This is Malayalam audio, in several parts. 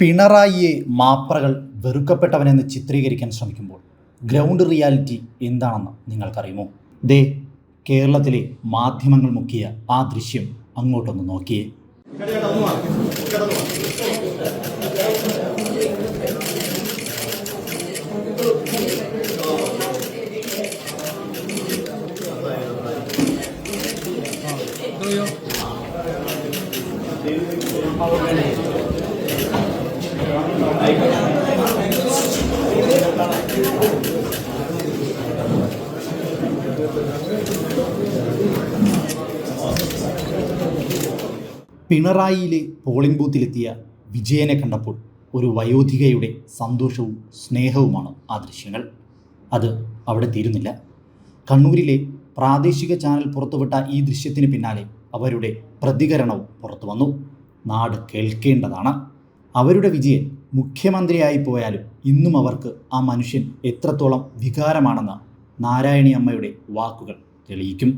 പിണറായിയെ മാപ്രകൾ വെറുക്കപ്പെട്ടവനെന്ന് ചിത്രീകരിക്കാൻ ശ്രമിക്കുമ്പോൾ ഗ്രൗണ്ട് റിയാലിറ്റി എന്താണെന്ന് നിങ്ങൾക്കറിയുമോ? ദേ കേരളത്തിലെ മാധ്യമങ്ങൾ മുക്കിയ ആ ദൃശ്യം അങ്ങോട്ടൊന്ന് നോക്കിയേ. പിണറായിയിലെ പോളിംഗ് ബൂത്തിലെത്തിയ വിജയനെ കണ്ടപ്പോൾ ഒരു വയോധികയുടെ സന്തോഷവും സ്നേഹവുമാണ് ആ ദൃശ്യങ്ങൾ. അത് അവിടെ തീരുന്നില്ല. കണ്ണൂരിലെ പ്രാദേശിക ചാനൽ പുറത്തുവിട്ട ഈ ദൃശ്യത്തിന് പിന്നാലെ അവരുടെ പ്രതികരണവും പുറത്തു വന്നു നാട് കേൾക്കേണ്ടതാണ്. അവരുടെ വിജയൻ മുഖ്യമന്ത്രിയായി പോയാലും ഇന്നും അവർക്ക് ആ മനുഷ്യൻ എത്രത്തോളം വികാരമാണെന്ന് നാരായണി അമ്മയുടെ വാക്കുകൾ തെളിയിക്കും.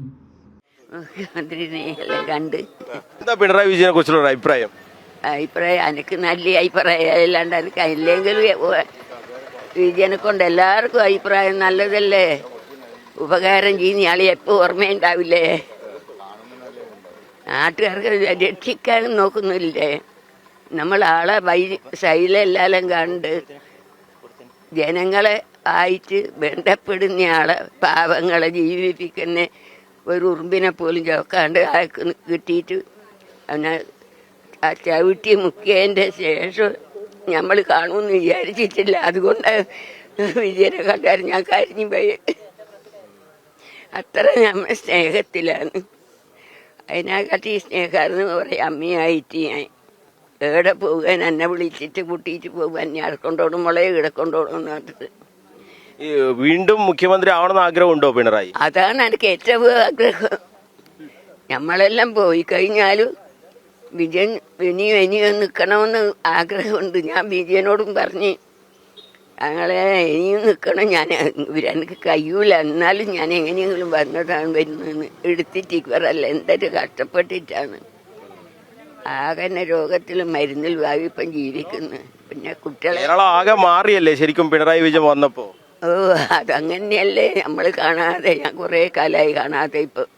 കണ്ട്. എന്താ പിണറായി വിജയനെ കുറിച്ചുള്ള അഭിപ്രായം? അഭിപ്രായം എനിക്ക് നല്ല അഭിപ്രായം. അല്ലാണ്ട് എനിക്ക് ഇല്ലെങ്കിലും വിജയനെ കൊണ്ട് എല്ലാവർക്കും അഭിപ്രായം നല്ലതല്ലേ? ഉപകാരം ചെയ്യുന്ന ആളെ എപ്പോൾ ഓർമ്മയുണ്ടാവില്ലേ? നാട്ടുകാർക്ക് രക്ഷിക്കാനും നോക്കുന്നില്ലേ? നമ്മൾ ആളെ വൈ ശൈലെല്ലാം കണ്ട് ജനങ്ങളെ ആയിട്ട് ബന്ധപ്പെടുന്ന ആളെ പാവങ്ങളെ ജീവിപ്പിക്കുന്ന ഒരു ഉറുമ്പിനെ പോലും ചോക്കാണ്ട് ആൾക്ക് കിട്ടിയിട്ട് അവനെ ആ ചവിട്ടി മുക്കിയതിന്റെ ശേഷം നമ്മൾ കാണുമെന്ന് വിചാരിച്ചിട്ടില്ല. അതുകൊണ്ട് വിജയനെ കണ്ടാൽ ഞാൻ കരിഞ്ഞു പോയി. അത്ര നമ്മൾ സ്നേഹത്തിലാണ്. അതിനെക്കാട്ടി സ്നേഹമായിരുന്നു കുറേ അമ്മയായിട്ട് ഞാൻ. എവിടെ പോകാൻ എന്നെ വിളിച്ചിട്ട് കൂട്ടിയിട്ട് പോകാൻ ഞാൻ കൊണ്ടോടും മുളയെ ഇവിടെ കൊണ്ടോടും എന്ന് പറഞ്ഞിട്ട്. ഈ വീണ്ടും മുഖ്യമന്ത്രി ആവണമെന്ന് ആഗ്രഹമുണ്ടോ പിണറായി? അതാണ് എനിക്ക് ഏറ്റവും ആഗ്രഹം. നമ്മളെല്ലാം പോയി കഴിഞ്ഞാലും വിജയൻ ഇനിയും ഇനിയും നിൽക്കണമെന്ന് ആഗ്രഹമുണ്ട്. ഞാൻ വിജയനോടും പറഞ്ഞ് ഞങ്ങളെ ഇനിയും നിൽക്കണം ഞാൻ എനിക്ക് കഴിയൂല. എന്നാലും ഞാൻ എങ്ങനെയെങ്കിലും വന്നതാണ് വരുന്നതെന്ന് എടുത്തിട്ട് ഇവരല്ല എന്തൊരു കഷ്ടപ്പെട്ടിട്ടാണ്. ആകെ രോഗത്തിൽ മരുന്നിൽ മരുന്നിലും ജീവിക്കുന്നു. പിന്നെ കുട്ടികളെ കേരളം ആകെ മാറിയല്ലേ ശരിക്കും പിണറായി വിജയൻ വന്നപ്പോ? ഓ അതങ്ങനെയല്ലേ നമ്മൾ കാണാതെ ഞാൻ കുറേ കാലമായി കാണാതെ ഇപ്പം.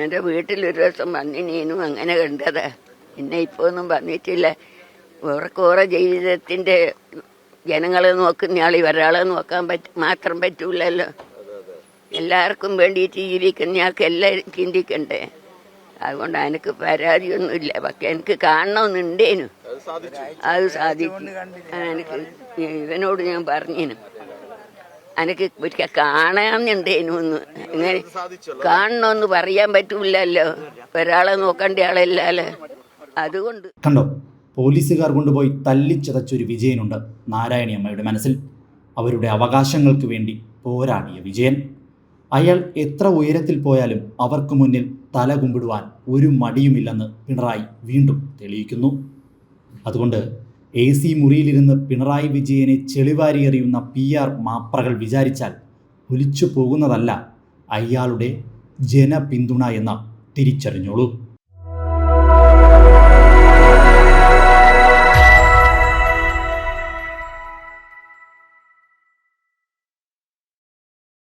എന്റെ വീട്ടിലൊരു ദിവസം വന്നിനീനും അങ്ങനെ കണ്ടതാ. പിന്നെ ഇപ്പോൾ ഒന്നും വന്നിട്ടില്ല ഓർക്കോറെ ജീവിതത്തിന്റെ ജനങ്ങളെ നോക്കുന്ന ആൾ ഒരാളെ നോക്കാൻ പറ്റ മാത്രം പറ്റൂലല്ലോ. എല്ലാവർക്കും വേണ്ടിയിട്ട് ജീവിക്കുന്ന ആൾക്ക് എല്ലാവരും ചിന്തിക്കണ്ടേ? അതുകൊണ്ട് എനിക്ക് പരാതിയൊന്നുമില്ല. പക്ഷെ എനിക്ക് കാണണമെന്നുണ്ടേനു അത് സാധിച്ചു എനിക്ക് ഇവനോട് ഞാൻ പറഞ്ഞേനു. എനിക്ക് ഒരിക്കൽ കാണാന്നുണ്ടേനു ഒന്ന് ഇങ്ങനെ കാണണമെന്ന് പറയാൻ പറ്റൂലല്ലോ ഒരാളെ നോക്കേണ്ട ആളല്ലല്ലോ? അതുകൊണ്ട്. കണ്ടോ? പോലീസുകാർ കൊണ്ടുപോയി തല്ലിച്ചതച്ചൊരു വിജയനുണ്ട് നാരായണി അമ്മയുടെ മനസ്സിൽ. അവരുടെ അവകാശങ്ങൾക്ക് വേണ്ടി പോരാടിയ വിജയൻ. അയാൾ എത്ര ഉയരത്തിൽ പോയാലും അവർക്ക് മുന്നിൽ തല കുമ്പിടുവാൻ ഒരു മടിയുമില്ലെന്ന് പിണറായി വീണ്ടും തെളിയിക്കുന്നു. അതുകൊണ്ട് എ സി മുറിയിലിരുന്ന് പിണറായി വിജയനെ ചെളിവാരി പി ആർ മാപ്രകൾ വിചാരിച്ചാൽ ഒലിച്ചു പോകുന്നതല്ല അയാളുടെ ജനപിന്തുണ എന്ന തിരിച്ചറിഞ്ഞോളൂ.